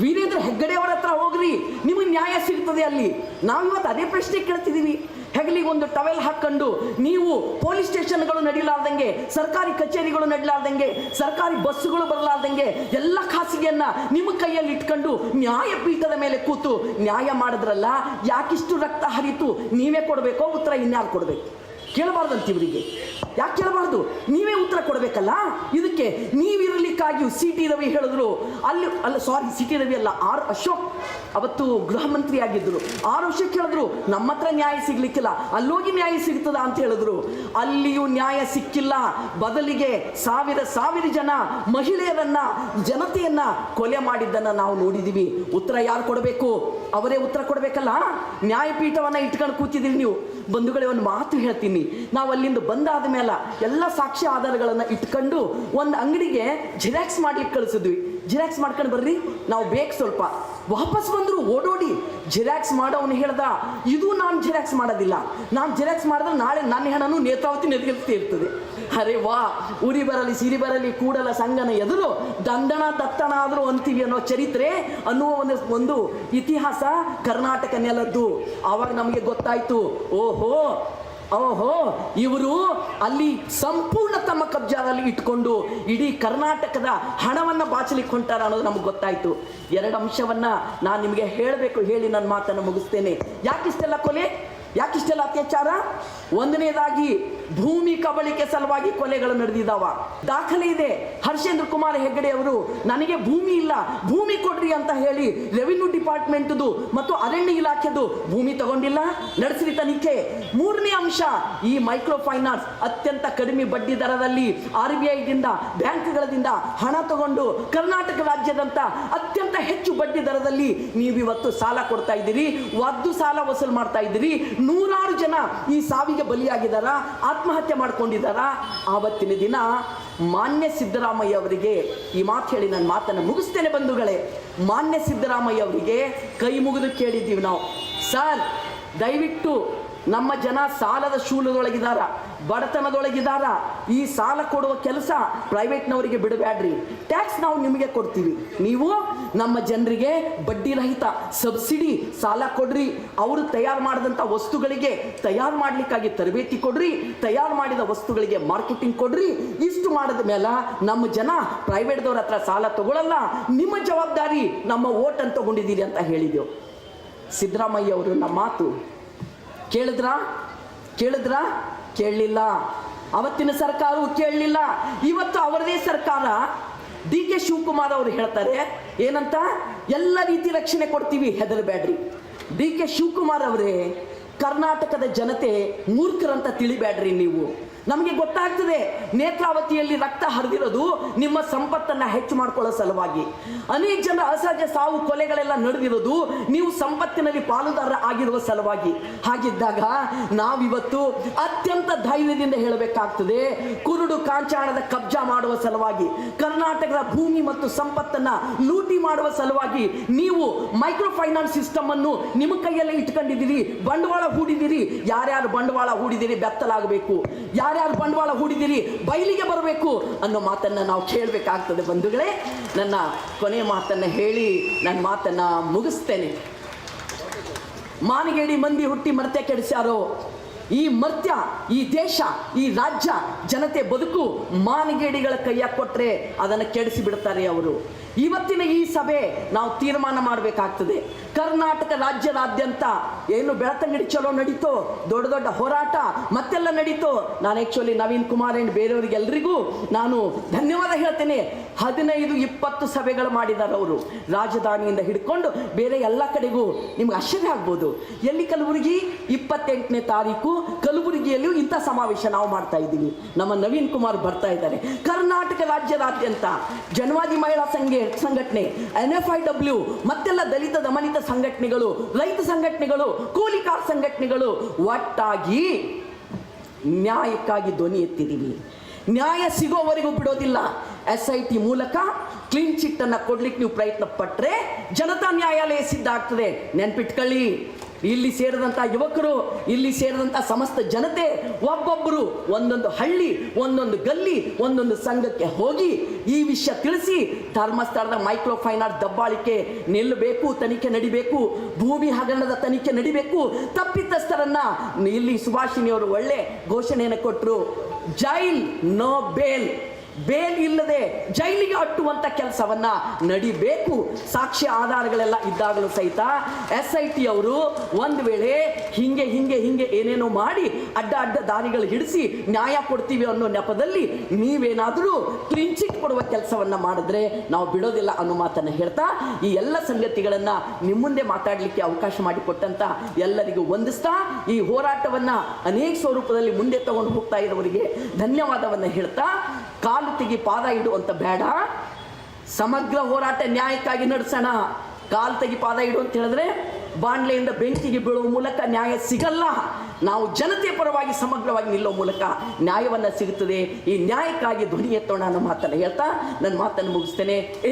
ವೀರೇಂದ್ರ ಹೆಗ್ಗಡೆ ಅವರ ಹತ್ರ ಹೋಗ್ರಿ. ನಿಮಗೆ ನ್ಯಾಯ ಸಿಗ್ತದೆ ಅಲ್ಲಿ. ನಾವು ಇವತ್ತು ಅದೇ ಪ್ರಶ್ನೆ ಕೇಳ್ತಿದ್ದೀವಿ. ಹೆಗಲಿಗೆ ಒಂದು ಟವೆಲ್ ಹಾಕೊಂಡು ನೀವು ಪೊಲೀಸ್ ಸ್ಟೇಷನ್ಗಳು ನಡೀಲಾರ್ದಂಗೆ, ಸರ್ಕಾರಿ ಕಚೇರಿಗಳು ನಡೀಲಾರ್ದಂಗೆ, ಸರ್ಕಾರಿ ಬಸ್ಸುಗಳು ಬರಲಾರ್ದಂಗೆ ಎಲ್ಲ ಖಾಸಗಿಯನ್ನ ನಿಮ್ಮ ಕೈಯಲ್ಲಿ ಇಟ್ಕೊಂಡು ನ್ಯಾಯಪೀಠದ ಮೇಲೆ ಕೂತು ನ್ಯಾಯ ಮಾಡಿದ್ರಲ್ಲ, ಯಾಕಿಷ್ಟು ರಕ್ತ ಹರಿತು ನೀವೇ ಕೊಡಬೇಕೋ ಉತ್ತರ ಇನ್ಯಾರು ಕೊಡಬೇಕು? ಕೇಳಬಾರ್ದಂತ ಇವರಿಗೆ ಯಾಕೆ ಕೇಳಬಾರ್ದು? ನೀವೇ ಉತ್ತರ ಕೊಡಬೇಕಲ್ಲ? ಇದಕ್ಕೆ ನೀವಿರಲಿಕ್ಕಾಗಿಯೂ ಸಿ ಟಿ ರವಿ ಹೇಳಿದ್ರು. ಅಲ್ಲಿ, ಅಲ್ಲ ಸಾರಿ ಸಿ ಟಿ ರವಿ ಅಲ್ಲ, ಆರ್ ಅಶೋಕ್ ಅವತ್ತು ಗೃಹ ಮಂತ್ರಿ ಆಗಿದ್ದರು ಆರು ವರ್ಷಕ್ಕೆ ಕೇಳಿದ್ರು ನಮ್ಮ ಹತ್ರ ನ್ಯಾಯ ಸಿಗ್ಲಿಕ್ಕಿಲ್ಲ. ಅಲ್ಲೋಗಿ ನ್ಯಾಯ ಸಿಗ್ತದ? ಅಂತ ಹೇಳಿದ್ರು. ಅಲ್ಲಿಯೂ ನ್ಯಾಯ ಸಿಕ್ಕಿಲ್ಲ. ಬದಲಿಗೆ ಸಾವಿರ ಸಾವಿರ ಜನ ಮಹಿಳೆಯರನ್ನ, ಜನತೆಯನ್ನ ಕೊಲೆ ಮಾಡಿದ್ದನ್ನ ನಾವು ನೋಡಿದೀವಿ. ಉತ್ತರ ಯಾರು ಕೊಡಬೇಕು? ಅವರೇ ಉತ್ತರ ಕೊಡಬೇಕಲ್ಲ? ನ್ಯಾಯಪೀಠವನ್ನ ಇಟ್ಕೊಂಡು ಕೂತಿದ್ದೀರಿ ನೀವು. ಬಂಧುಗಳೇ, ಒಂದು ಮಾತು ಹೇಳ್ತೀನಿ. ನಾವು ಅಲ್ಲಿಂದ ಬಂದಾದ ಮೇಲೆ ಎಲ್ಲ ಸಾಕ್ಷಿ ಆಧಾರಗಳನ್ನು ಇಟ್ಕೊಂಡು ಒಂದು ಅಂಗಡಿಗೆ ಜಿರಾಕ್ಸ್ ಮಾಡ್ಲಿಕ್ಕೆ ಕಳಿಸಿದ್ವಿ. ಜಿರಾಕ್ಸ್ ಮಾಡ್ಕೊಂಡು ಬರ್ರಿ, ನಾವು ಬೇಕು ಸ್ವಲ್ಪ ವಾಪಸ್ ಬಂದರು ಓಡೋಡಿ ಜಿರಾಕ್ಸ್ ಮಾಡೋನು ಹೇಳ್ದ, ಇದು ನಾನು ಜಿರಾಕ್ಸ್ ಮಾಡೋದಿಲ್ಲ. ನಾನು ಜಿರಾಕ್ಸ್ ಮಾಡಿದ್ರೆ ನಾಳೆ ನನ್ನ ಹೆಣನು ನೇತಾವತಿ ನದಿಗೆ ಇರ್ತದೆ. ಅರೆ ವಾ, ಉರಿ ಬರಲಿ, ಸಿರಿ ಬರಲಿ, ಕೂಡಲ ಸಂಗನ ಎದುರು ದಂದಣ ದತ್ತಣ ಆದರೂ ಅಂತೀವಿ ಅನ್ನೋ ಚರಿತ್ರೆ ಅನ್ನುವ ಒಂದು ಒಂದು ಇತಿಹಾಸ ಕರ್ನಾಟಕ ನೆಲದ್ದು. ಆವಾಗ ನಮಗೆ ಗೊತ್ತಾಯ್ತು, ಓಹೋ ಓಹೋ, ಇವರು ಅಲ್ಲಿ ಸಂಪೂರ್ಣ ತಮ್ಮ ಕಬ್ಜಾದಲ್ಲಿ ಇಟ್ಕೊಂಡು ಇಡೀ ಕರ್ನಾಟಕದ ಹಣವನ್ನು ಬಾಚಲಿಕ್ಕೆ ಹೊಂಟಾರ ಅನ್ನೋದು ನಮಗೆ ಗೊತ್ತಾಯ್ತು. ಎರಡು ಅಂಶವನ್ನು ನಾನು ನಿಮಗೆ ಹೇಳಬೇಕು, ಹೇಳಿ ನನ್ನ ಮಾತನ್ನು ಮುಗಿಸ್ತೇನೆ. ಯಾಕಿಷ್ಟೆಲ್ಲ ಕೊಲೆ? ಯಾಕಿಷ್ಟೆಲ್ಲ ಅತ್ಯಾಚಾರ? ಒಂದನೇದಾಗಿ ಭೂಮಿ ಕಬಳಿಕೆ ಸಲುವಾಗಿ ಕೊಲೆಗಳು ನಡೆದಿದ್ದಾವ ದಾಖಲೆ ಇದೆ. ಹರ್ಷೇಂದ್ರ ಕುಮಾರ್ ಹೆಗ್ಗಡೆ ಅವರು, ನನಗೆ ಭೂಮಿ ಇಲ್ಲ. ಭೂಮಿ ಕೊಡ್ರಿ ಅಂತ ಹೇಳಿ ರೆವಿನ್ಯೂ ಡಿಪಾರ್ಟ್ಮೆಂಟ್ದು ಮತ್ತು ಅರಣ್ಯ ಇಲಾಖೆದು ಭೂಮಿ ತಗೊಂಡಿಲ್ಲ. ನಡೆಸಿರಿ ತನಿಖೆ ಮೂರನೇ ಅಂಶ, ಈ ಮೈಕ್ರೋ ಫೈನಾನ್ಸ್ ಅತ್ಯಂತ ಕಡಿಮೆ ಬಡ್ಡಿ ದರದಲ್ಲಿ ಆರ್ ಬಿ ಐದಿಂದ ಬ್ಯಾಂಕ್ಗಳಿಂದ ಹಣ ತಗೊಂಡು ಕರ್ನಾಟಕ ರಾಜ್ಯದಂತ ಅತ್ಯಂತ ಹೆಚ್ಚು ಬಡ್ಡಿ ದರದಲ್ಲಿ ನೀವು ಇವತ್ತು ಸಾಲ ಕೊಡ್ತಾ ಇದ್ದೀರಿ. ಒದ್ದು ಸಾಲ ವಸೂಲು ಮಾಡ್ತಾ ಇದ್ದೀರಿ. ನೂರಾರು ಜನ ಈ ಸಾವಿಗೆ ಬಲಿಯಾಗಿದ್ದಾರ? ಆತ್ಮಹತ್ಯೆ ಮಾಡ್ಕೊಂಡಿದ್ದಾರ? ಆವತ್ತಿನ ದಿನ ಮಾನ್ಯ ಸಿದ್ದರಾಮಯ್ಯ ಅವರಿಗೆ ಈ ಮಾತು ಹೇಳಿ ನನ್ನ ಮಾತನ್ನು ಮುಗಿಸ್ತೇನೆ ಬಂಧುಗಳೇ. ಮಾನ್ಯ ಸಿದ್ದರಾಮಯ್ಯ ಅವರಿಗೆ ಕೈ ಮುಗಿದು ಕೇಳಿದ್ದೀವಿ ನಾವು. ಸರ್, ದಯವಿಟ್ಟು ನಮ್ಮ ಜನ ಸಾಲದ ಶೂಲದೊಳಗಿದಾರ, ಬಡತನದೊಳಗಿದಾರ. ಈ ಸಾಲ ಕೊಡುವ ಕೆಲಸ ಪ್ರೈವೇಟ್ನವರಿಗೆ ಬಿಡಬೇಡ್ರಿ. ಟ್ಯಾಕ್ಸ್ ನಾವು ನಿಮಗೆ ಕೊಡ್ತೀವಿ. ನೀವು ನಮ್ಮ ಜನರಿಗೆ ಬಡ್ಡಿ ರಹಿತ ಸಬ್ಸಿಡಿ ಸಾಲ ಕೊಡ್ರಿ. ಅವರು ತಯಾರು ಮಾಡಿದಂಥ ವಸ್ತುಗಳಿಗೆ ತಯಾರು ಮಾಡಲಿಕ್ಕಾಗಿ ತರಬೇತಿ ಕೊಡ್ರಿ. ತಯಾರು ಮಾಡಿದ ವಸ್ತುಗಳಿಗೆ ಮಾರ್ಕೆಟಿಂಗ್ ಕೊಡ್ರಿ. ಇಷ್ಟು ಮಾಡಿದ ಮೇಲೆ ನಮ್ಮ ಜನ ಪ್ರೈವೇಟ್ದವ್ರ ಹತ್ರ ಸಾಲ ತಗೊಳ್ಳಲ್ಲ ನಿಮ್ಮ ಜವಾಬ್ದಾರಿ ನಮ್ಮ ಓಟ್ ಅಂತ ತಗೊಂಡಿದ್ದೀರಿ ಅಂತ ಹೇಳಿದೆವು ಸಿದ್ದರಾಮಯ್ಯ ಅವರು, ನಮ್ಮ ಮಾತು ಕೇಳಿದ್ರ? ಕೇಳಿದ್ರ? ಕೇಳಲಿಲ್ಲ. ಅವತ್ತಿನ ಸರ್ಕಾರವು ಕೇಳಲಿಲ್ಲ. ಇವತ್ತು ಅವರದೇ ಸರ್ಕಾರ ಡಿ ಕೆ ಶಿವಕುಮಾರ್ ಅವರು ಹೇಳ್ತಾರೆ, ಏನಂತ? ಎಲ್ಲ ರೀತಿ ರಕ್ಷಣೆ ಕೊಡ್ತೀವಿ, ಹೆದರಬೇಡ್ರಿ. ಡಿ ಕೆ ಶಿವಕುಮಾರ್ ಅವರೇ, ಕರ್ನಾಟಕದ ಜನತೆ ಮೂರ್ಖರಂತ ತಿಳಿಬೇಡ್ರಿ ನೀವು. ನಮಗೆ ಗೊತ್ತಾಗ್ತದೆ, ನೇತ್ರಾವತಿಯಲ್ಲಿ ರಕ್ತ ಹರಿದಿರೋದು ನಿಮ್ಮ ಸಂಪತ್ತನ್ನ ಹೆಚ್ಚು ಮಾಡ್ಕೊಳ್ಳೋ ಸಲುವಾಗಿ. ಅನೇಕ ಜನ ಅಸಹಜ ಸಾವು ಕೊಲೆಗಳೆಲ್ಲ ನಡೆದಿರೋದು ನೀವು ಸಂಪತ್ತಿನಲ್ಲಿ ಪಾಲುದಾರ ಆಗಿರುವ ಸಲುವಾಗಿ. ಹಾಗಿದ್ದಾಗ ನಾವಿವತ್ತು ಅತ್ಯಂತ ಧೈರ್ಯದಿಂದ ಹೇಳಬೇಕಾಗ್ತದೆ, ಕುರುಡು ಕಾಂಚಾಣದ ಕಬ್ಜಾ ಮಾಡುವ ಸಲುವಾಗಿ, ಕರ್ನಾಟಕದ ಭೂಮಿ ಮತ್ತು ಸಂಪತ್ತನ್ನ ಲೂಟಿ ಮಾಡುವ ಸಲುವಾಗಿ ನೀವು ಮೈಕ್ರೋ ಫೈನಾನ್ಸ್ ಸಿಸ್ಟಮ್ ಅನ್ನು ನಿಮ್ಮ ಕೈಯಲ್ಲೇ ಇಟ್ಕೊಂಡಿದ್ದೀರಿ, ಬಂಡವಾಳ ಹೂಡಿದಿರಿ ಯಾರ್ಯಾರು ಬಂಡವಾಳ ಹೂಡಿದಿರಿ ಬೆತ್ತಲಾಗಬೇಕು. ಯಾರ್ಯಾರು ಬಂಡವಾಳ ಹೂಡಿದಿರಿ ಬಯಲಿಗೆ ಬರಬೇಕು ಅನ್ನೋ ಮಾತನ್ನ ನಾವು ಕೇಳಬೇಕಾಗ್ತದೆ ಬಂಧುಗಳೇ. ನನ್ನ ಕೊನೆಯ ಮಾತನ್ನ ಹೇಳಿ ನನ್ನ ಮಾತನ್ನ ಮುಗಿಸ್ತೇನೆ. ಮಾನಗೇಡಿ ಮಂದಿ ಹುಟ್ಟಿ ಮರ್ತ್ಯ ಕೆಡಿಸ್ಯಾರೋ, ಈ ಮರ್ತ್ಯ, ಈ ದೇಶ, ಈ ರಾಜ್ಯ, ಜನತೆ ಬದುಕು ಮಾನಗೇಡಿಗಳ ಕೈಯ ಕೊಟ್ರೆ ಅದನ್ನು ಕೆಡಿಸಿ ಬಿಡ್ತಾರೆ ಅವರು. ಇವತ್ತಿನ ಈ ಸಭೆ ನಾವು ತೀರ್ಮಾನ ಮಾಡಬೇಕಾಗ್ತದೆ. ಕರ್ನಾಟಕ ರಾಜ್ಯದಾದ್ಯಂತ ಏನು ಬೆಳತಂಗಡಿ ಚಲೋ ನಡೀತೋ, ದೊಡ್ಡ ದೊಡ್ಡ ಹೋರಾಟ ಮತ್ತೆಲ್ಲ ನಡೀತೋ, ನಾನು ಆ್ಯಕ್ಚುಲಿ ನವೀನ್ ಕುಮಾರ್ ಆ್ಯಂಡ್ ಬೇರೆಯವ್ರಿಗೆ ಎಲ್ರಿಗೂ ನಾನು ಧನ್ಯವಾದ ಹೇಳ್ತೇನೆ. ಹದಿನೈದು ಇಪ್ಪತ್ತು ಸಭೆಗಳು ಮಾಡಿದ್ದಾರೆ ಅವರು. ರಾಜಧಾನಿಯಿಂದ ಹಿಡ್ಕೊಂಡು ಬೇರೆ ಎಲ್ಲ ಕಡೆಗೂ ನಿಮ್ಗೆ ಆಶ್ಚರ್ಯ ಆಗ್ಬೋದು. ಎಲ್ಲಿ ಕಲಬುರಗಿ? ಇಪ್ಪತ್ತೆಂಟನೇ ತಾರೀಕು ಕಲಬುರಗಿಯಲ್ಲಿಯೂ ಇಂಥ ಸಮಾವೇಶ ನಾವು ಮಾಡ್ತಾ ಇದ್ದೀವಿ. ನಮ್ಮ ನವೀನ್ ಕುಮಾರ್ ಬರ್ತಾ ಇದ್ದಾರೆ. ಕರ್ನಾಟಕ ರಾಜ್ಯದಾದ್ಯಂತ ಜನವಾದಿ ಮಹಿಳಾ ಸಂಘ ಸಂಘಟನೆ ಎನ್ ಎಫ್ ಐ ಡಬ್ಲ್ಯೂ ಮತ್ತೆಲ್ಲ ದಲಿತ ದಮನಿತ ಸಂಘಟನೆಗಳು, ರೈತ ಸಂಘಟನೆಗಳು ಕೂಲಿಕಾರ್ ಸಂಘಟನೆಗಳು ಒಟ್ಟಾಗಿ ನ್ಯಾಯಕ್ಕಾಗಿ ಧ್ವನಿ ಎತ್ತಿದ್ದೀವಿ ನ್ಯಾಯ ಸಿಗೋವರೆಗೂ ಬಿಡೋದಿಲ್ಲ. ಎಸ್ ಐ ಟಿ ಮೂಲಕ ಕ್ಲೀನ್ ಚಿಟ್ಟನ್ನು ಕೊಡ್ಲಿಕ್ಕೆ ನೀವು ಪ್ರಯತ್ನ ಪಟ್ಟರೆ ಜನತಾ ನ್ಯಾಯಾಲಯ ಸಿದ್ಧ ಆಗ್ತದೆ. ನೆನ್ಪಿಟ್ಕೊಳ್ಳಿ. ಇಲ್ಲಿ ಸೇರಿದಂಥ ಯುವಕರು, ಇಲ್ಲಿ ಸೇರಿದಂಥ ಸಮಸ್ತ ಜನತೆ, ಒಬ್ಬೊಬ್ಬರು ಒಂದೊಂದು ಹಳ್ಳಿ, ಒಂದೊಂದು ಗಲ್ಲಿ, ಒಂದೊಂದು ಸಂಘಕ್ಕೆ ಹೋಗಿ ಈ ವಿಷಯ ತಿಳಿಸಿ ಧರ್ಮಸ್ಥಳದ ಮೈಕ್ರೋ ಫೈನಾನ್ಸ್ ದಬ್ಬಾಳಿಕೆ ನಿಲ್ಲಬೇಕು, ತನಿಖೆ ನಡಿಬೇಕು, ಭೂಮಿ ಹಗರಣದ ತನಿಖೆ ನಡಿಬೇಕು, ತಪ್ಪಿತಸ್ಥರನ್ನ ಇಲ್ಲಿ ಸುಭಾಷಿಣಿಯವರು ಒಳ್ಳೆ ಘೋಷಣೆಯನ್ನು ಕೊಟ್ಟರು ಜೈಲ್, ನೋ ಬೇಲ್. ಬೇಲ್ ಇಲ್ಲದೆ ಜೈಲಿಗೆ ಅಟ್ಟುವಂಥ ಕೆಲಸವನ್ನ ನಡಿಬೇಕು. ಸಾಕ್ಷಿ ಆಧಾರಗಳೆಲ್ಲ ಇದ್ದಾಗಲೂ ಸಹಿತ ಎಸ್ ಐ ಟಿ ಅವರು ಒಂದು ವೇಳೆ ಹಿಂಗೆ ಹಿಂಗೆ ಹಿಂಗೆ ಏನೇನೋ ಮಾಡಿ ಅಡ್ಡ ಅಡ್ಡ ದಾರಿಗಳು ಹಿಡಿಸಿ ನ್ಯಾಯ ಕೊಡ್ತೀವಿ ಅನ್ನೋ ನೆಪದಲ್ಲಿ ನೀವೇನಾದರೂ ಕ್ಲಿಂಚಿಟ್ ಚಿಟ್ ಕೊಡುವ ಕೆಲಸವನ್ನ ಮಾಡಿದ್ರೆ ನಾವು ಬಿಡೋದಿಲ್ಲ ಅನ್ನೋ ಮಾತನ್ನ ಹೇಳ್ತಾ ಈ ಎಲ್ಲ ಸಂಗತಿಗಳನ್ನ ನಿಮ್ಮ ಮುಂದೆ ಮಾತಾಡಲಿಕ್ಕೆ ಅವಕಾಶ ಮಾಡಿಕೊಟ್ಟಂತ ಎಲ್ಲರಿಗೂ ವಂದಿಸ್ತಾ ಈ ಹೋರಾಟವನ್ನ ಅನೇಕ ಸ್ವರೂಪದಲ್ಲಿ ಮುಂದೆ ತಗೊಂಡು ಹೋಗ್ತಾ ಇರೋವರಿಗೆ ಧನ್ಯವಾದವನ್ನ ಹೇಳ್ತಾ ಕಾಲು ತೆಗಿ ಪಾದ ಇಡು ಅಂತ ಬೇಡ. ಸಮಗ್ರ ಹೋರಾಟ ನ್ಯಾಯಕ್ಕಾಗಿ ನಡೆಸೋಣ. ಕಾಲು ತೆಗಿ ಪಾದ ಇಡು ಅಂತ ಹೇಳಿದ್ರೆ ಬಾಂಡ್ಲೆಯಿಂದ ಬೆಂಕಿಗೆ ಬೀಳುವ ಮೂಲಕ ನ್ಯಾಯ ಸಿಗಲ್ಲ. ನಾವು ಜನತೆ ಪರವಾಗಿ ಸಮಗ್ರವಾಗಿ ನಿಲ್ಲೋ ಮೂಲಕ ನ್ಯಾಯವನ್ನ ಸಿಗುತ್ತದೆ. ಈ ನ್ಯಾಯಕ್ಕಾಗಿ ಧ್ವನಿ ಎತ್ತೋಣ ಅನ್ನೋ ಮಾತನ್ನು ಹೇಳ್ತಾ ನನ್ನ ಮಾತನ್ನು ಮುಗಿಸ್ತೇನೆ.